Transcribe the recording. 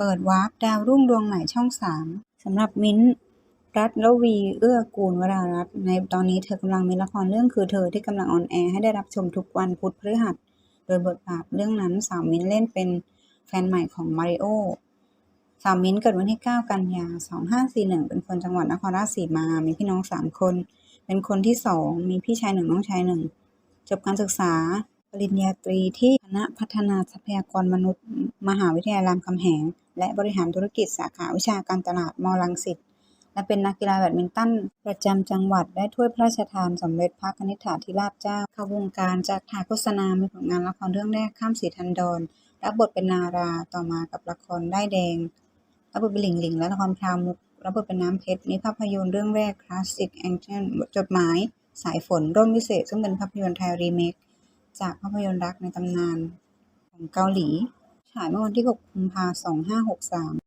เปิดวาร์ปดาวรุ่งดวงใหม่ช่อง3สำหรับมิ้นรัตนวีเอื้อกูลวรารัตในตอนนี้เธอกำลังมีละครเรื่องคือเธอที่กำลังออนแอร์ให้ได้รับชมทุกวันพุธพฤหัสโดยบทบาทเรื่องนั้นสาวมิ้นเล่นเป็นแฟนใหม่ของมาริโอสาวมิ้นเกิดวันที่ 9 กันยา 2541 เป็นคนจังหวัดนครราชสีมา มีพี่น้อง 3 คน เป็นคนที่ 2 มีพี่ชายหนึ่งน้องชายหนึ่ง จบการศึกษาปริญญาตรีที่คณะพัฒนาทรัพยากรมนุษย์ มหาวิทยาลัยรามคำแหง และบริหารธุรกิจสาขาวิชาการตลาดมรังสิตและเป็นนักกีฬาแบดมินตันประจำจังหวัดได้ถ้วยพระราชทานสมเด็จพระนิธิถาธิราชเจ้าเข้าวงการจากถ่ายโฆษณามีผลงานละครเรื่องแรกข้ามสีทันดรรับบทเป็นนาราต่อมากับละครได้แดงรับบทเป็นหลิงหลิงและละครพราวมุกรับบทเป็นน้ำเพชรมีภาพยนตร์เรื่องแรก Classic Action จดหมาย สายฝนร่มวิเศษ ซึ่งเป็นภาพยนตร์ไทยรีเมคจากภาพยนตร์รักในตำนานของเกาหลี ฉายเมื่อวันที่ 6 กุมภาพันธ์ 2563